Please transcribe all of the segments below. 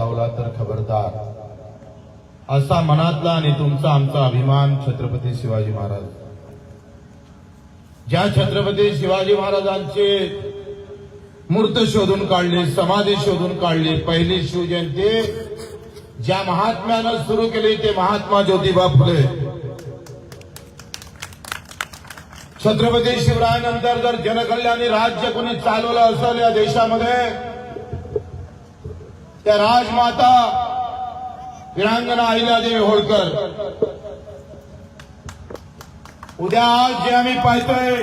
लावला तर खबरदार. असा मनातला आणि तुमचा आमचा अभिमान छत्रपती शिवाजी महाराज. ज्या छत्रपती शिवाजी महाराजांचे मूर्त शोधून काढली समाधी शोधून काढली पहिली शिवजयंती ज्या महात्म्यानं सुरू केली ते महात्मा ज्योतिबा फुले. छत्रपती शिवरायानंतर जर जनकल्याणी राज्य कोणी चालवलं असेल या देशामध्ये त्या राजमाता वीरांगणा अहिल्यादेवी होळकर. उद्या आज जे आम्ही पाहतोय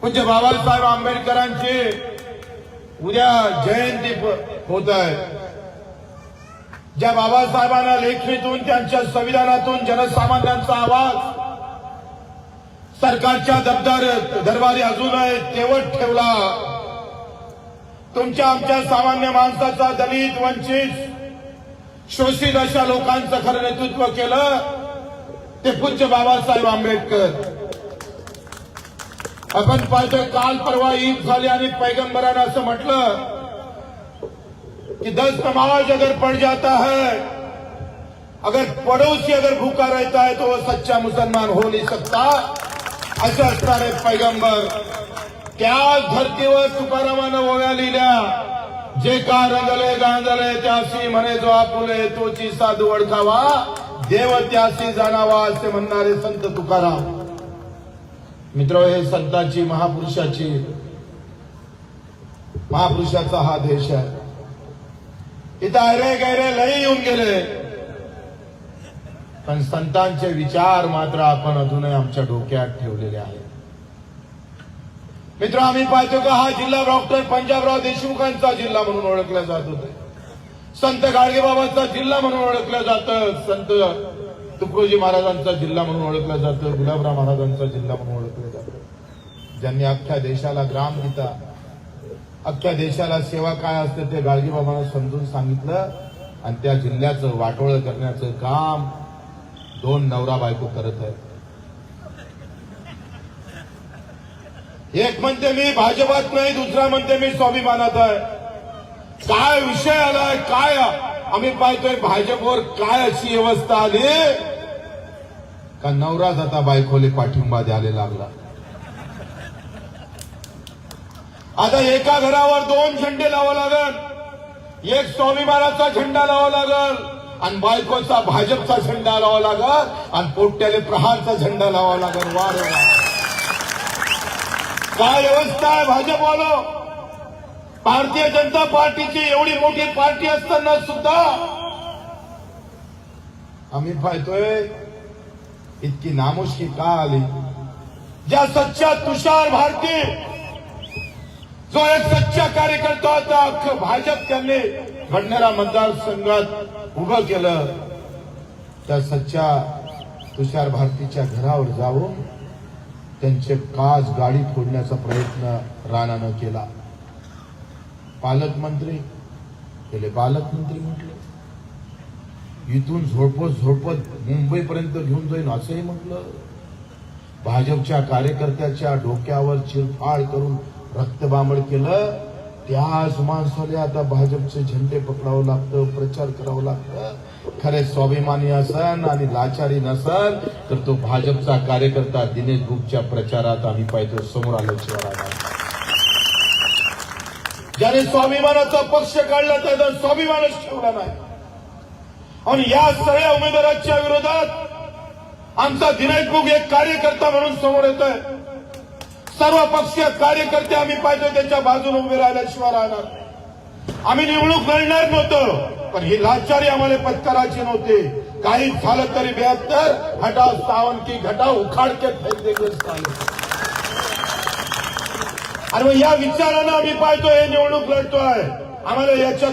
पूज्य बाबासाहेब आंबेडकरांची उद्या जयंती होत आहे ज्या बाबासाहेबांना लेखणीतून त्यांच्या संविधानातून जनसामान्यांचा आवाज सरकारच्या दबदार दरबारी अजूनही तेवट ठेवला. तुमच्या आमच्या सामान्य माणसाचा दलित वंचित शोषित अशा लोकांचं खरं नेतृत्व केलं ते पूज्य बाबासाहेब आंबेडकर. आपण पाहतोय काल परवा ईद झाली आणि पैगंबरानं असं म्हटलं कि दस समाज अगर पड़ जाता है अगर पड़ोसी अगर भूखा रहता है तो वो सच्चा मुसलमान हो नहीं सकता. असं असणारे पैगंबर त्याच धर्तीवर तुकारामानं ओव्या लिहिल्या. जे का रंगले गांजले त्याशी म्हणे जो आपुले तोची साधू ओळखावा. देव त्याशी जाणावा असे म्हणणारे संत तुकाराम. मित्र हे संतांची महापुरुषाची महापुरुषाचा हा देश आहे. इथं अरे गैरे लई येऊन गेले. पण संतांचे विचार मात्र आपण अजूनही आमच्या डोक्यात ठेवलेले आहेत. मित्र आम्ही पाहतो का हा जिल्हा डॉक्टर पंजाबराव देशमुखांचा जिल्हा म्हणून ओळखला जात होते. संत गाडगेबाबांचा जिल्हा म्हणून ओळखलं जातं. संत तुकडोजी महाराजांचा जिल्हा म्हणून ओळखलं जातं. गुलाबराव महाराजांचा जिल्हा म्हणून ओळखला जातं. ज्यांनी अख्ख्या देशाला ग्राम दिता. अख्ख्या देशाला सेवा काय असते ते गाडगेबाबांना समजून सांगितलं आणि त्या जिल्ह्याचं वाटोळं करण्याचं काम दोन नवरा बायको करत आहेत. एक म्हणते मी भाजपात नाही दुसरा म्हणते मी स्वाभिमानात आहे. काय विषय आलाय काय? आम्ही पाहतोय भाजपवर काय अशी व्यवस्था आली? का नवराच आता बायकोले पाठिंबा द्यायला लागला? आता एका घरावर दोन झेंडे लावा लागल. एक स्वाभिमानाचा झेंडा लावा लागल. आणि बायकोचा भाजपचा झेंडा लावा लागल. आणि पोट्याले प्रहारचा झेंडा लावा लागल. वाढ वा. काय व्यवस्था आहे भाजपवालो? भारतीय जनता पार्टीची एवढी मोठी पार्टी असताना सुद्धा आम्ही पाहतोय इतकी नामुष्की का आली? ज्या सच्चा तुषार भारती जो एक सच्चा कार्यकर्ता होता अख्खं भाजप त्यांनी घडणाऱ्या मतदारसंघात उभं केलं. त्या सच्चा तुषार भारतीच्या घरावर जाऊन त्यांचे काज गाडी फोडण्याचा प्रयत्न राणानं केला. पालकमंत्री केले. पालकमंत्री म्हटले इथून झोडपत झोडपत मुंबईपर्यंत घेऊन जाईन असंही म्हटलं. भाजपच्या कार्यकर्त्याच्या डोक्यावर चिरफाड करून रक्तबांबळ केलं. त्याच माणसाला आता भाजपचे झेंडे पकडावं लागतं प्रचार करावं लागतं. खरे स्वाभिमानी असन आणि लाचारी नसन तर तो भाजपचा कार्यकर्ता दिनेश गुप्तच्या प्रचारात आम्ही पाहतो समोर आल्याशिवाय ज्याने स्वाभिमानाचा पक्ष काढला त्याचा स्वाभिमानच ठेवला नाही. आणि या सगळ्या उमेदवारांच्या विरोधात आमचा दिनेश बुग एक कार्यकर्ता म्हणून समोर येत आहे सर्व पक्षीय कार्यकर्ते आम्ही पाहिजे त्यांच्या बाजूने उभे राहिल्याशिवाय राहणार आम्ही निवडणूक लढणार नव्हतो. पण ही लाचारी आम्हाला पत्कराची नव्हती. काही झालं तरी बेहत्तर हटा सावन की घटा उखाड के फेक देंगे मग या विचारानं आम्ही पाहतोय हे निवडणूक लढतोय. आम्हाला याच्यात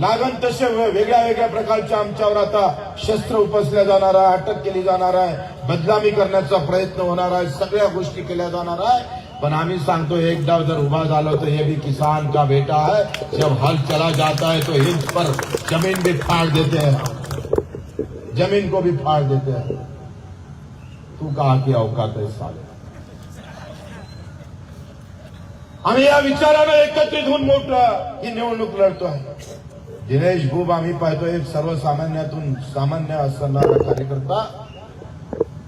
लागण तसे वेगळ्या वेगळ्या प्रकारच्या आमच्यावर आता शस्त्र उपसल्या जाणार आहे अटक केली जाणार आहे बदनामी करण्याचा प्रयत्न होणार आहे सगळ्या गोष्टी केल्या जाणार आहे. पण आम्ही सांगतो एक डाव जर उभा झालो तो हे भी किसान का बेटा है जब हल चला जाता है तो हिंद पर जमीन भी फाड़ देते हैं। जमीन को भी फाड़ देते हैं। तू कहा की अवकात है साले? आम्ही या विचारानं एकत्रित होऊन मोठं ही निवडणूक लढतो आहे दिनेश भूप आम्ही पाहतो एक सर्वसामान्यातून सामान्य असणारा कार्यकर्ता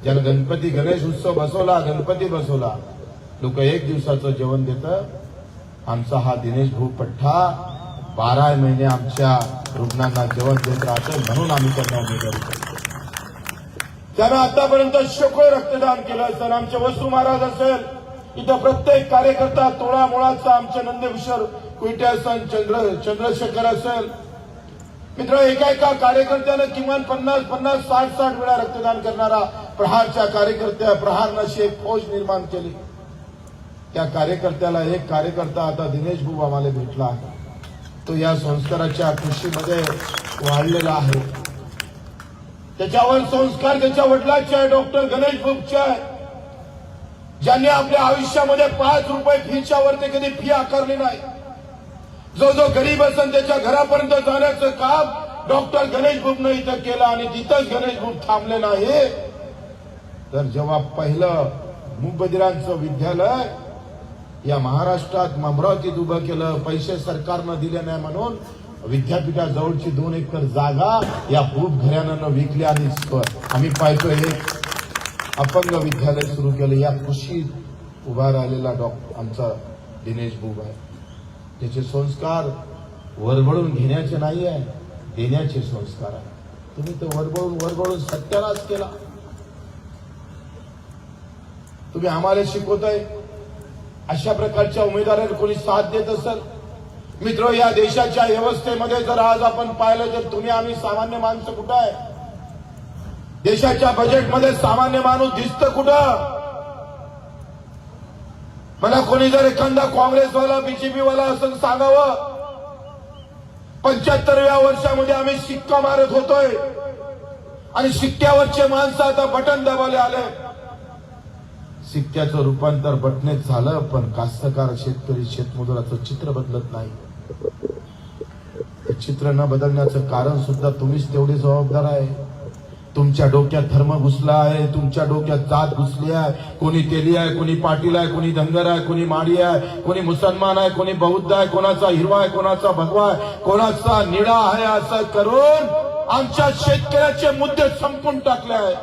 ज्याला गणपती गणेश उत्सव बसवला गणपती बसवला लोक एक दिवसाचं जेवण देतात. आमचा हा दिनेश भाऊ पठ्ठा बारा महिने आमच्या रुग्णांना जेवण देत राहतं म्हणून आम्ही त्यांना उमेदवारी करतो त्यानं आतापर्यंत शोको रक्तदान केलं असेल. आमचे वसू महाराज असेल इथं प्रत्येक कार्यकर्ता तोळा मुळाचा आमचे नंदकिशोर कुईटे असेल चंद्र चंद्रशेखर असेल. मित्र एका एका कार्यकर्त्यानं किमान पन्नास पन्नास साठ साठ वेळा रक्तदान करणारा प्रहारच्या कार्यकर्त्या प्रहारनाशी एक फौज निर्माण केली. त्या कार्यकर्त्याला एक कार्यकर्ता आता दिनेश भाऊ आम्हाला भेटला आहे. तो या संस्काराच्या कृषीमध्ये वाढलेला आहे. त्याच्यावर संस्कार त्याच्या वडिलांचे आहे डॉक्टर गणेश भोगचे आहे. ज्यांनी आपल्या आयुष्यामध्ये पाच रुपये फीच्या वरती कधी फी आकारली नाही. जो जो गरीब असेल त्याच्या घरापर्यंत जाण्याचं काम डॉक्टर गणेश बुबनं इथं केलं आणि तिथंच गणेश बुब थांबले नाही तर जेव्हा पहिलं मुबदिरांचं विद्यालय या महाराष्ट्रात अमरावतीत उभं केलं पैसे सरकारनं दिले नाही म्हणून विद्यापीठाजवळची दोन एकर जागा या खूप घराण्यानं विकली आणि आम्ही पाहतोय एक अपंग विद्यालय सुरू केलं. या कृषीत उभा राहिलेला डॉक्टर आमचा दिनेश बुब आहे. त्याचे संस्कार वरबळून घेण्याचे नाही आहे देण्याचे संस्कार आहे. तुम्ही तो वरबळून वरबळून सत्यानाश केला. तुम्ही आम्हाला शिकवताय अशा प्रकारच्या उमेदवारांना कोणी साथ देत असेल? मित्र या देशाच्या व्यवस्थेमध्ये जर आज आपण पाहिलं तर तुम्ही आम्ही सामान्य माणसं कुठं आहे? देशाच्या बजेटमध्ये सामान्य माणूस दिसतं कुठं? मला कोणी जर एखादा काँग्रेसवाला बीजेपीवाला असं सांगावं पंच्याहत्तरव्या वर्षामध्ये आम्ही शिक्का मारत होतोय आणि शिक्क्यावरचे माणसं आता बटन दबावले आले. सिक्क्याचं रूपांतर बटणेत झालं पण कास्तकार शेतकरी शेतमजुराचं चित्र बदलत नाही. चित्र न बदलण्याचं कारण सुद्धा तुम्हीच तेवढी जबाबदार आहे. तुमच्या डोक्यात धर्म घुसला आहे तुमच्या डोक्यात जात घुसली आहे. कोणी तेली आहे कोणी पाटील आहे कोणी धनगर आहे कोणी माडी आहे कोणी मुसलमान आहे कोणी बौद्ध आहे कोणाचा हिरवा आहे कोणाचा भगवा आहे कोणाचा निळा आहे असं करून आमच्या शेतकऱ्याचे मुद्दे संपून टाकले आहे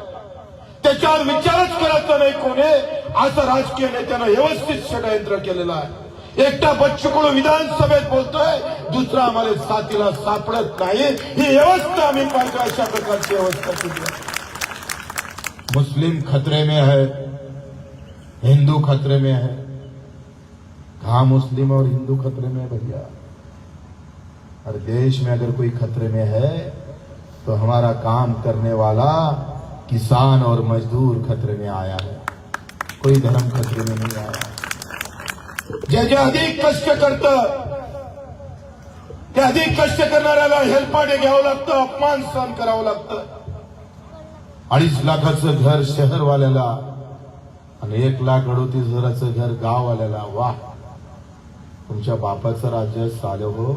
त्याच्यावर विचारच करायचा नाही कोणी. असं राजकीय नेत्यानं व्यवस्थित षडयंत्र केलेलं आहे. एकटा बच्चू कडू विधानसभेत बोलतोय, दुसरा आम्हाला साथीला सापडत नाही. ही व्यवस्था आम्ही पाहिजे अशा प्रकारची व्यवस्था मुस्लिम खतरे में है, हिंदू खतरे में है कहा मुस्लिम और हिंदू खतरे में है भैया? और देश में अगर कोई खतरे में है तो हमारा काम करने वाला किसान और मजदूर खतरे में आया है। कोई धर्म खतरे में नहीं आया जे जे अधिक कष्ट करतं ते अधिक कष्ट करणाऱ्याला हेलपाटे घ्यावं लागतं अपमान सहन करावं लागतं. अडीच लाखाचं घर शहरवाल्याला आणि एक लाख अडोतीस हजाराचं घर गाववाल्याला वा. तुमच्या बापाचं राज्य चालू हो.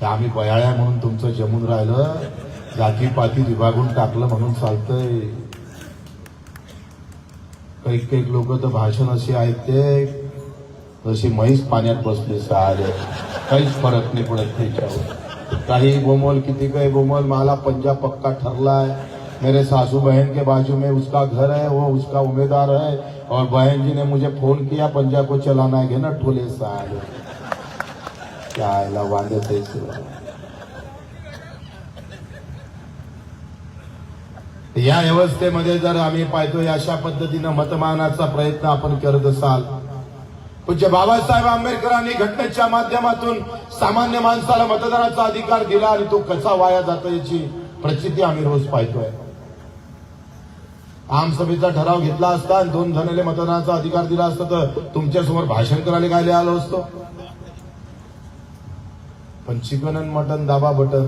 ते आम्ही बयाळ्या म्हणून तुमचं जमून राहिलं. जातीपाती विभागून टाकलं म्हणून चालतंय. काही काही लोक तर भाषण असे ऐकते. जशी म्हैस पाण्यात बसली सहारे काहीच फरक नाही पडत त्याच्यावर. काही बोमल, किती काही बोमल, मला पंजा पक्का ठरला है मेरे सासू बहन के बाजू में उसका घर है, वो उसका उम्मीदवार है. और बहन जी ने मुझे फ़ोन किया, पंजा को चलाना है ना ठोले सहारे क्या आयला वांदे तैसे या व्यवस्थेमध्ये जर आम्ही पाहतोय अशा पद्धतीनं मतमानाचा प्रयत्न आपण करत असाल. पूज्य बाबासाहेब आंबेडकरांनी घटनेच्या माध्यमातून सामान्य माणसाला मतदानाचा अधिकार दिला आणि तो कसा वाया जातो याची प्रचिती आम्ही रोज पाहतोय. आमसभेचा ठराव घेतला असता आणि दोन जणांना मतदानाचा अधिकार दिला असता तर तुमच्यासमोर भाषण करायला काय आलो असतो? पण चिकन मटन दाबा बटन.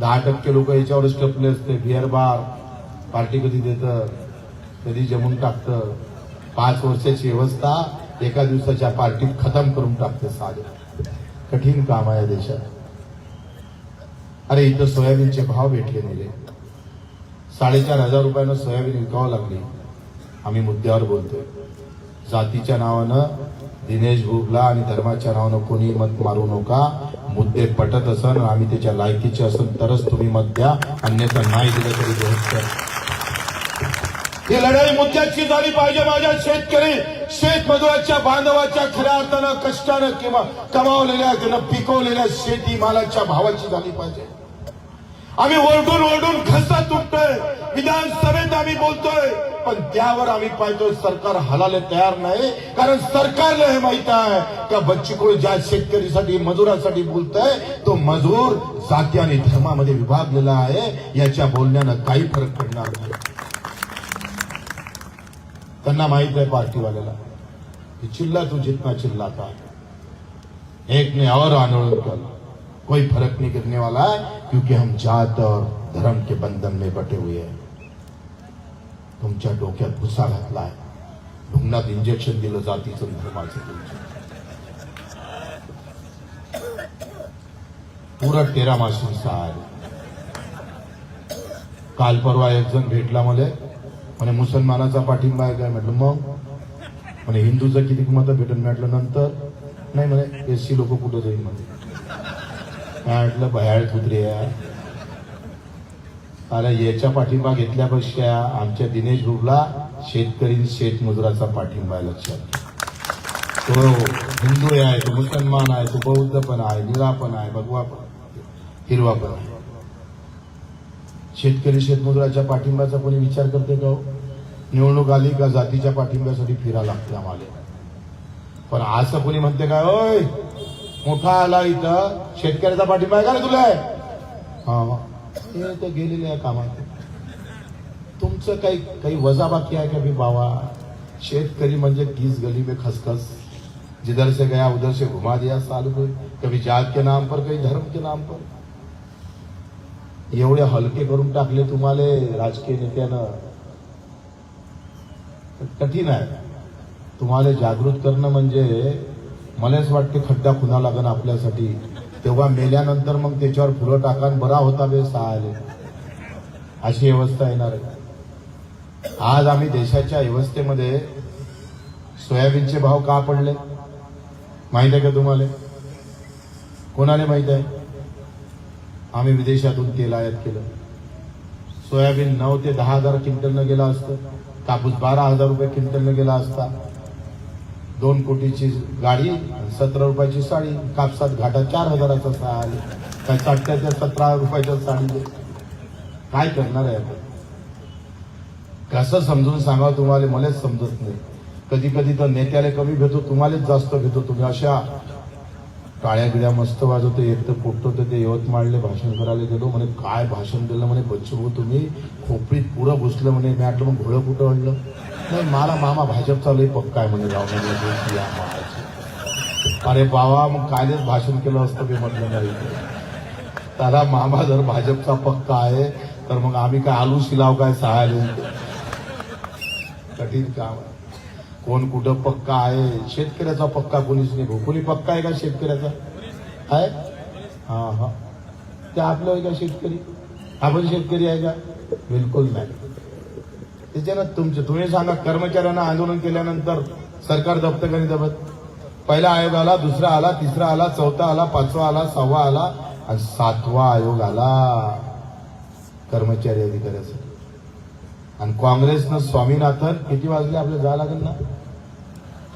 दहा टक्के लोक याच्यावरच टपले असते. बिअर बार पार्टी कधी देतं कधी जमून टाकतं. पाच वर्षाची व्यवस्था एका दिवसाच्या पार्टीत खतम करून टाकते साधे. कठीण काम आहे या देशात. अरे इथं सोयाबीनचे भाव भेटले नाही. साडेचार हजार रुपयानं सोयाबीन विकावं लागली. आम्ही मुद्द्यावर बोलतोय. जातीच्या नावानं दिनेश भोगला आणि धर्माच्या नावानं कोणी मत मारू नका. मुद्दे पटत असन आम्ही त्याच्या लायकीचे असन तरच तुम्ही मत द्या. अन्यथा नाही दिलं तरी विरोध ही लढाई मुद्द्याची झाली पाहिजे माझ्या शेतकरी शेतमजुराच्या बांधवाच्या खऱ्या अर्थानं कष्टानं किंवा कमावलेल्या त्यानं पिकवलेल्या शेती मालाच्या भावाची झाली पाहिजे. आम्ही ओरडून ओरडून खसा तुटतोय. विधानसभेत आम्ही बोलतोय. पण त्यावर आम्ही पाहतोय सरकार हलाले तयार नाही. कारण सरकारला हे माहीत आहे का बच्चूकडे ज्या शेतकरीसाठी मजुरासाठी बोलतोय तो मजूर जाती आणि धर्मामध्ये विभागलेला आहे. याच्या बोलण्यानं काही फरक पडणार नाही. त्यांना माहीत आहे पार्टीवाल्याला. चिल्ला तू जितना चिल्ला का एक ने और आंदोलन केलं. कोई फर्क नहीं करने वाला है क्योंकि हम जात और धर्म के बंधन में बटे हुए हैं। तुमच्या डोक्यात भुसा घातलाय ढुंगणात इंजेक्शन दिलं जातीचं धर्माचं पुरा तेरा मासून सार काल परवा एक जण भेटला मला म्हणे मुसलमानाचा पाठिंबा आहे काय म्हटलं मग म्हणे हिंदूचं किती मतं भेटून म्हटलं नंतर। नाही म्हणे एससी लोक कुठं जाईल म्हणजे म्हटलं भयाळ कुत्रे आहे अरे याच्या पाठिंबा घेतल्यापेक्षा आमच्या दिनेश गुगला शेतकरी शेतमजुराचा पाठिंबा आहे लक्षात तो हिंदू आहे तो मुसलमान आहे तो बौद्ध पण आहे निळा पण आहे भगवा पण हिरवा पण आहे. शेतकरी शेतमजुराच्या पाठिंब्याचा कोणी विचार करते का हो? निवडणूक आली का जातीच्या पाठिंब्यासाठी फिरा लागते आम्हाला. पण असं कोणी म्हणते काय ओय मोठा आला इथं. शेतकऱ्याचा पाठिंबा आहे का नाही तुला? हा. हे तर गेलेले आहे कामात. तुमचं काही काही वजाबाकी आहे का मी बाबा? शेतकरी म्हणजे किस गली में खसखस. जिधर से गया उधर से घुमा दिया चालू को कभी जात के नाम पर कभी धर्म के नाम पर. एवढे हलके करून टाकले तुम्हाला राजकीय नेत्यानं. कठीण आहे. तुम्हाला जागृत करणं म्हणजे मलाच वाटते खड्डा खुना लागन आपल्यासाठी. तेव्हा मेल्यानंतर मग त्याच्यावर फुलं टाकान बरा होता बे सहाले अशी व्यवस्था येणार आहे. आज आम्ही देशाच्या व्यवस्थेमध्ये सोयाबीनचे भाव का पडले? माहीत आहे का तुम्हाला? कोणाला माहीत आहे? आम्ही विदेशातून तेल आयात केलं. सोयाबीन नऊ ते दहा हजार क्विंटलनं गेला असतं. कापूस बारा हजार रुपये क्विंटलनं गेला असता. दोन कोटीची गाडी सतरा रुपयाची साडी कापसात घाटा चार हजाराचा साडी काय साठ्याच्या सतरा रुपयाच्या साडी काय करणार आहे आपण? कसं समजून सांगा तुम्हाला मलाच समजत नाही. कधी कधी तर नेत्याला कमी भेटतो तुम्हालाच जास्त भेटतो. तुम्ही अशा काळ्या गिळ्या मस्त वाजवतो एक तर पोटतो तर ते यवतमाळले भाषण करायला गेलो म्हणे काय भाषण दिलं म्हणे बच्चू तुम्ही? खोपडीत पुरं घुसलं म्हणे मी म्हटलं मग घोळं कुठं आणलं? नाही मला मामा भाजपचा लई पक्का आहे म्हणे राव म्हणलं या अरे बाबा मग कालच भाषण केलं असतं मी म्हटलं नाही त्याला मामा जर भाजपचा पक्का आहे तर मग आम्ही काय आलू शिलाव काय सहायला कठीण काम आहे. कोण कुठं पक्का आहे? शेतकऱ्याचा पक्का कोणीच नाही. भाऊ कोणी पक्का आहे का शेतकऱ्याचा? आहे? हा हा. ते आपलं आहे का शेतकरी? आपण शेतकरी आहे का? बिलकुल नाही. त्याच्यानं तुमचे तुम्ही सांगा कर्मचाऱ्यांना आंदोलन केल्यानंतर सरकार दबतं का नाही दबत पहिला आयोग आला दुसरा आला तिसरा आला चौथा आला पाचवा आला सहावा आला आणि सातवा आयोग आला. कर्मचारी अधिकाऱ्यासाठी आणि काँग्रेसनं स्वामीनाथन किती वाजले आपल्याला जावं लागेल ना?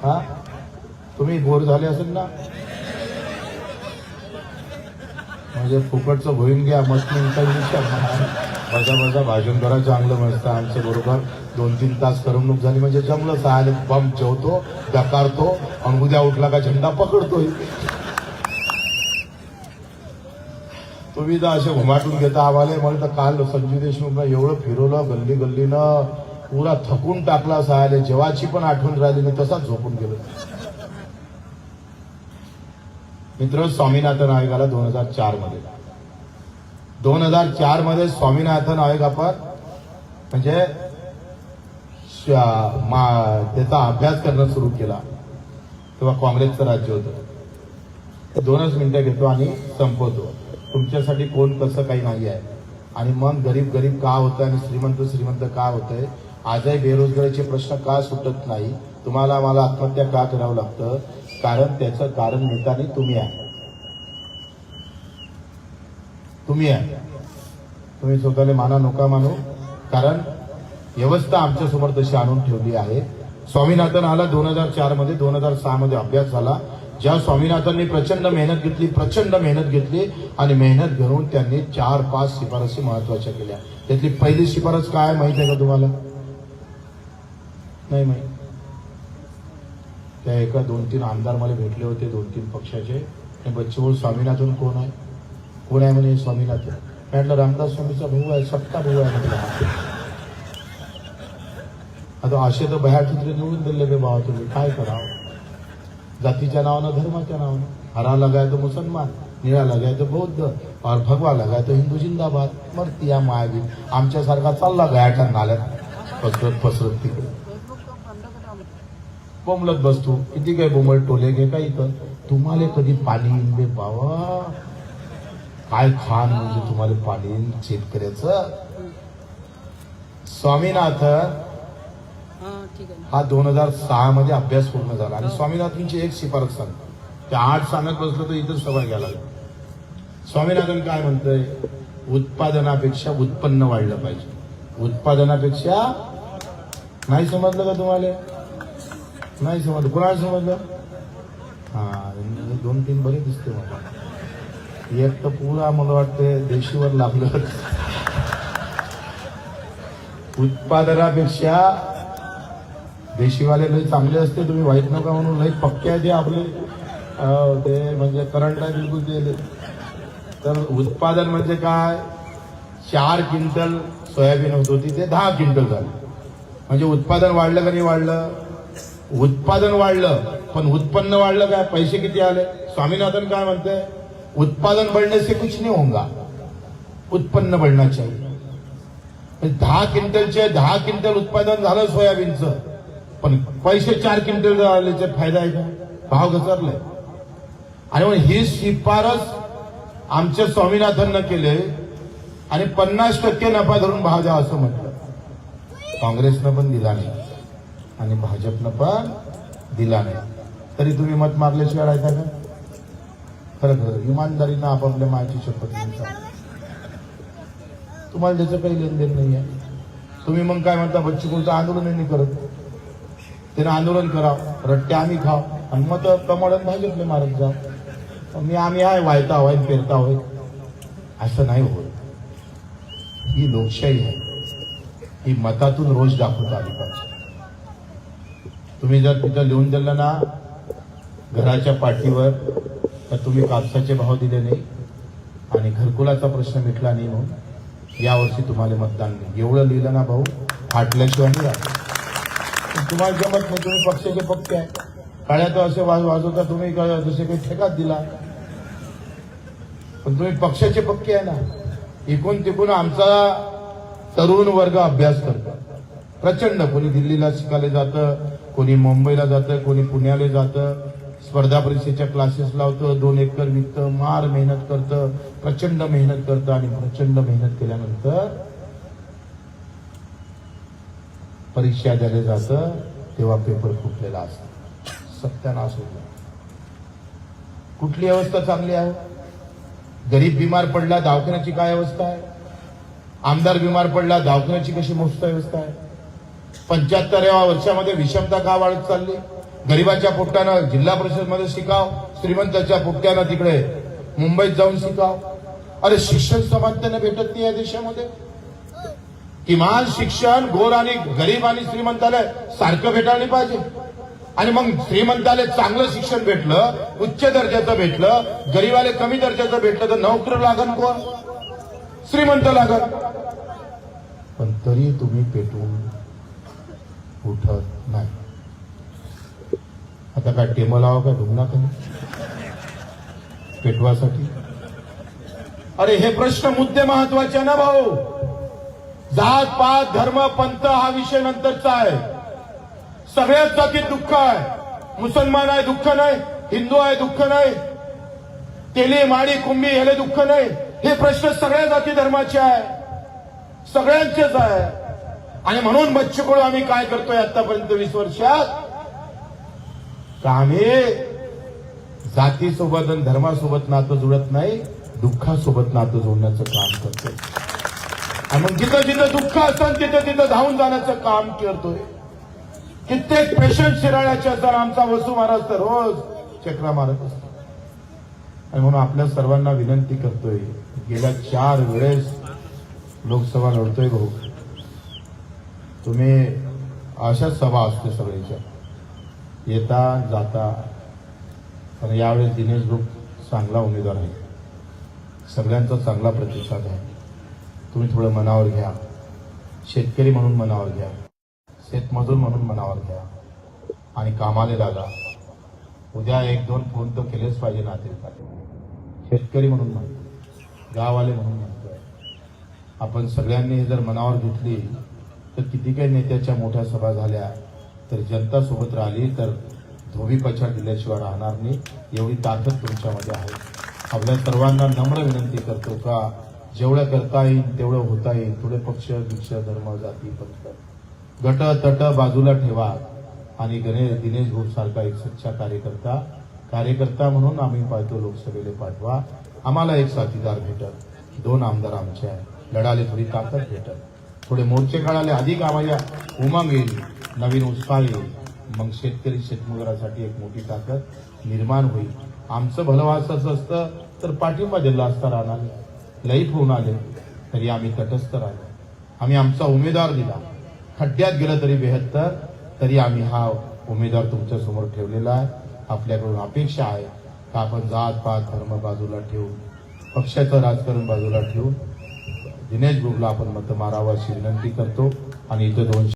हा? तुम्ही बोर झाले असेल ना? म्हणजे फुकटचं भोईन घ्या मस्त मजा मजा भाषण करा चांगलं मस्त आमच्या बरोबर. दोन तीन तास करमणूक झाली म्हणजे जमलं. सहाले बम जेवतो डकारतो आणि उद्या उठला का झेंडा पकडतोय. तुम्ही तर असे घुमाटून घेता. आम्हाला मला तर काल संजय देशमुखनं एवढं फिरवलं गल्ली गल्लीनं पुरा थकून टाकला सहायला जेवाची पण आठवण राहिली नाही तसाच झोपून गेलो. मित्र स्वामीनाथन आयोगाला दोन हजार चारमध्ये. दोन हजार चारमध्ये स्वामीनाथन आयोग आपण म्हणजे श- मा- त्याचा अभ्यास करणं सुरू केला. तेव्हा काँग्रेसचं राज्य होतं. दोनच मिनिटं घेतो आणि संपवतो. तुमच्यासाठी कोण कसं काही नाही आहे. आणि मग गरीब गरीब का होतं आणि श्रीमंत श्रीमंत का होतंय आजही बेरोजगारीचे प्रश्न का सुटत नाही? तुम्हाला मला आत्महत्या का करावं लागतं? कारण त्याचं कारण नेताने तुम्ही आहे. तुम्ही आहे. तुम्ही स्वतःला माना नका मानू. कारण व्यवस्था आमच्यासमोर तशी आणून ठेवली आहे. स्वामीनाथन आला दोन हजार चारमध्ये दोन हजार सहा मध्ये अभ्यास झाला. ज्या स्वामीनाथांनी प्रचंड मेहनत घेतली प्रचंड मेहनत घेतली आणि मेहनत घेऊन त्यांनी चार पाच शिफारसी महत्त्वाच्या केल्या. त्यातली पहिली शिफारस काय माहिती आहे का तुम्हाला? नाही माहिती. त्या एका दोन तीन आमदार मला भेटले होते दोन तीन पक्षाचे. आणि बच्चूभाऊ स्वामीनाथन कोण आहे? कोण आहे म्हणे स्वामीनाथन म्हटलं रामदास स्वामीचा भाऊ आहे सत्ता भाऊ आहे. म्हटलं आता असे तर बाहेर चित्र निवडून दिले बे भावा तुम्ही. काय करावं? जातीच्या नावानं धर्माच्या नावानं. हरा लगाय तो मुसलमान निळा लगाय तो बौद्ध और भगवा लगाय तो हिंदू जिंदाबाद. मरती या मायावी आमच्यासारखा चालला गयाच्या नाल्यात पसरत पसरत तिकडे. बोंबलत बसतो. किती काय बोंबल टोले घे का इथं? तुम्हाला कधी पाणी येईन बे बाबा. काय खान म्हणजे तुम्हाला पाणी येईन शेतकऱ्याचं? स्वामीनाथन हा हा दोन हजार सहा मध्ये अभ्यास पूर्ण झाला. आणि स्वामीनाथनची एक शिफारस सांगतो ते आठ सांगत बसलं तर इथं सभा घ्यायला स्वामीनाथन काय म्हणतंय? उत्पादनापेक्षा उत्पन्न वाढलं पाहिजे. उत्पादनापेक्षा नाही समजलं का तुम्हाला? नाही समजलं. कुणाला समजलं? हा दोन तीन बरे दिसते मला. एक तर पुरा मला वाटते देशीवर लागलं. उत्पादनापेक्षा देशीवाले लई चांगले असते तुम्ही वाईट नका म्हणून लई पक्के आहे ते आपले ते म्हणजे करंट आहे बिलकुल ते. तर उत्पादन म्हणजे काय? चार क्विंटल सोयाबीन होत होती ते दहा क्विंटल झालं. म्हणजे उत्पादन वाढलं का नाही वाढलं? उत्पादन वाढलं पण उत्पन्न वाढलं काय? पैसे किती आले? स्वामीनाथन काय म्हणते उत्पादन बढ़ने से कुछ नहीं होगा उत्पन्न बढ़ना चाहिए म्हणजे दहा क्विंटलचे दहा क्विंटल उत्पादन झालं सोयाबीनचं. पण पैसे चार क्विंटल आल्याचे फायदा आहे का? भाव घसरलाय. आणि मग ही शिफारस आमच्या स्वामीनाथननं केले आणि पन्नास टक्के नफा धरून भाव द्या असं म्हटलं. काँग्रेसनं पण दिला नाही. आणि भाजपनं पण दिला नाही. तरी तुम्ही मत मारल्याशिवाय राहता का? खरं खरं इमानदारीनं आपापल्या मायची शपथ घेता तुम्हाला त्याचं काही लेनदेन नाही आहे तुम्ही मग काय म्हणता बच्ची कोणतं आंदोलनही नाही करत? त्यानं आंदोलन करा रट्टे आम्ही खाव. आणि मग कमाडून भाजपले मारत जा मी आम्ही आहे वायता होय पेरता होय असं नाही होत. ही लोकशाही आहे. ही मतातून रोज दाखवता आली पाहिजे तुम्ही जर तिथं लिहून दिलं ना घराच्या पाठीवर तर तुम्ही कापसाचे भाव दिले नाही. आणि घरकुलाचा प्रश्न मिटला नाही म्हणून यावर्षी तुम्हाला मतदान नाही. एवढं लिहिलं ना भाऊ फाटल्याशिवाय नाही तुम्हाला जमत नाही तुम्ही पक्षाचे पक्के आहे. काळ्या तर असे वाज वाजवता तुम्ही जसे काही ठेकात दिला? पण तुम्ही पक्षाचे पक्के आहे ना इकून तिकून आमचा तरुण वर्ग अभ्यास करतो प्रचंड कोणी दिल्लीला शिकायला जातं कोणी मुंबईला जातं कोणी पुण्याला जातं. स्पर्धा परीक्षेच्या क्लासेस लावतं दोन एकर विकतं मार मेहनत करतं प्रचंड मेहनत करतं आणि प्रचंड मेहनत केल्यानंतर परीक्षा द्यायला जातं तेव्हा पेपर फुटलेला असतो. सत्यानाश होतो कुठली अवस्था चांगली आहे? गरीब बिमार पडला दवाखान्याची काय अवस्था आहे? आमदार बिमार पडला दवाखान्याची कशी मस्त व्यवस्था आहे? पंच्याहत्तराव्या वर्षामध्ये विषमता का वाढत चालली? गरीबाच्या पोट्यानं जिल्हा परिषदमध्ये शिकाव श्रीमंताच्या पोट्यानं तिकडे मुंबईत जाऊन शिकाव. अरे शिक्षण समानतेने भेटत नाही या देशामध्ये. किमान शिक्षण गोर आणि गरीब आणि श्रीमंताला सारखं भेटायला पाहिजे. आणि मग श्रीमंताला चांगलं शिक्षण भेटलं उच्च दर्जाचं भेटलं गरीबाला कमी दर्जाचं भेटलं तर नोकर लागन कोण? श्रीमंत लागन. पण तरी तुम्ही पेटून उठत नाही. आता काय टेबल लावा का ढुंगणा तुम्ही? पेटवासाठी? अरे हे प्रश्न मुद्दे महत्त्वाचे ना भाऊ. जात पात धर्म पंथ हा विषय नंतरचा आहे. सगळ्याच जातीत दुःख आहे. मुसलमान आहे दुःख नाही. हिंदू आहे दुःख नाही. तेली माडी कुंभी ह्याला दुःख नाही. हे प्रश्न सगळ्या जाती धर्माचे आहे. सगळ्यांचेच आहे. आणि म्हणून बच्चूकडू आम्ही काय करतोय आतापर्यंत वीस वर्षात? तर आम्ही जातीसोबत आणि धर्मासोबत नातं जुळत नाही दुःखासोबत नातं जोडण्याचं काम करतोय. आणि मग जिथं जिथं दुःख असतं तिथं तिथं धावून जाण्याचं काम करतोय. कित्येक पेशंट शिराळ्याच्या तर आमचा वसू महाराज तर रोज चक्रा मारत असतो आणि म्हणून आपल्या सर्वांना विनंती करतोय गेल्या चार वेळेस लोकसभा लढतोय भाऊ. तुम्ही अशाच सभा असते सगळ्याच्या येता जाता. पण यावेळेस दिनेश ग्रुप चांगला उमेदवार आहे. सगळ्यांचा चांगला प्रतिसाद आहे. तुम्ही थोडं मनावर घ्या. शेतकरी म्हणून मनावर घ्या. शेतमजूर म्हणून मनावर घ्या. आणि कामाला लागा. उद्या एक दोन फोन तर केलेच पाहिजे नातेवाईकांनी शेतकरी म्हणून म्हणतो गाववाले म्हणून म्हणतोय. आपण सगळ्यांनी जर मनावर घेतली तर किती काही नेत्याच्या मोठ्या सभा झाल्या तर जनता सोबत राहिली तर धोबी पछाड दिल्याशिवाय राहणार नाही एवढी ताकद तुमच्यामध्ये आहे. आपल्या सर्वांना नम्र विनंती करतो का जेवढं करता येईल तेवढं होता येईल. थोडे पक्ष भिक्ष धर्म जाती पंथ. गट तट बाजूला ठेवा. आणि गणेश दिनेश घोष सारखा एक सच्चा कार्यकर्ता. कार्यकर्ता म्हणून आम्ही पाहतो लोकसभेला पाठवा. आम्हाला एक साथीदार भेटत दोन आमदार आमचे आहे लढाले थोडी ताकद भेटत थोडे मोर्चे काढाले अधिक आम्हाला उमंग येईल नवीन उत्साह येईल. मग शेतकरी शेतमजुरासाठी एक मोठी ताकद निर्माण होईल. आमचं भलं व्हायचं असतं तर पाठिंबा दिला असता राहणार लईफ होऊन आले तरी आम्ही तटस्थ राहिलो. आम्ही आमचा उमेदवार दिला. खड्ड्यात गेलं तरी बेहत्तर तरी आम्ही हा उमेदवार तुमच्यासमोर ठेवलेला आहे. आपल्याकडून अपेक्षा आहे का आपण जात पात धर्म बाजूला ठेवून पक्षाचं राजकारण बाजूला ठेवून दिनेश ग्रुपला आपण मत मारावं अशी विनंती करतो आणि इथं दोनशे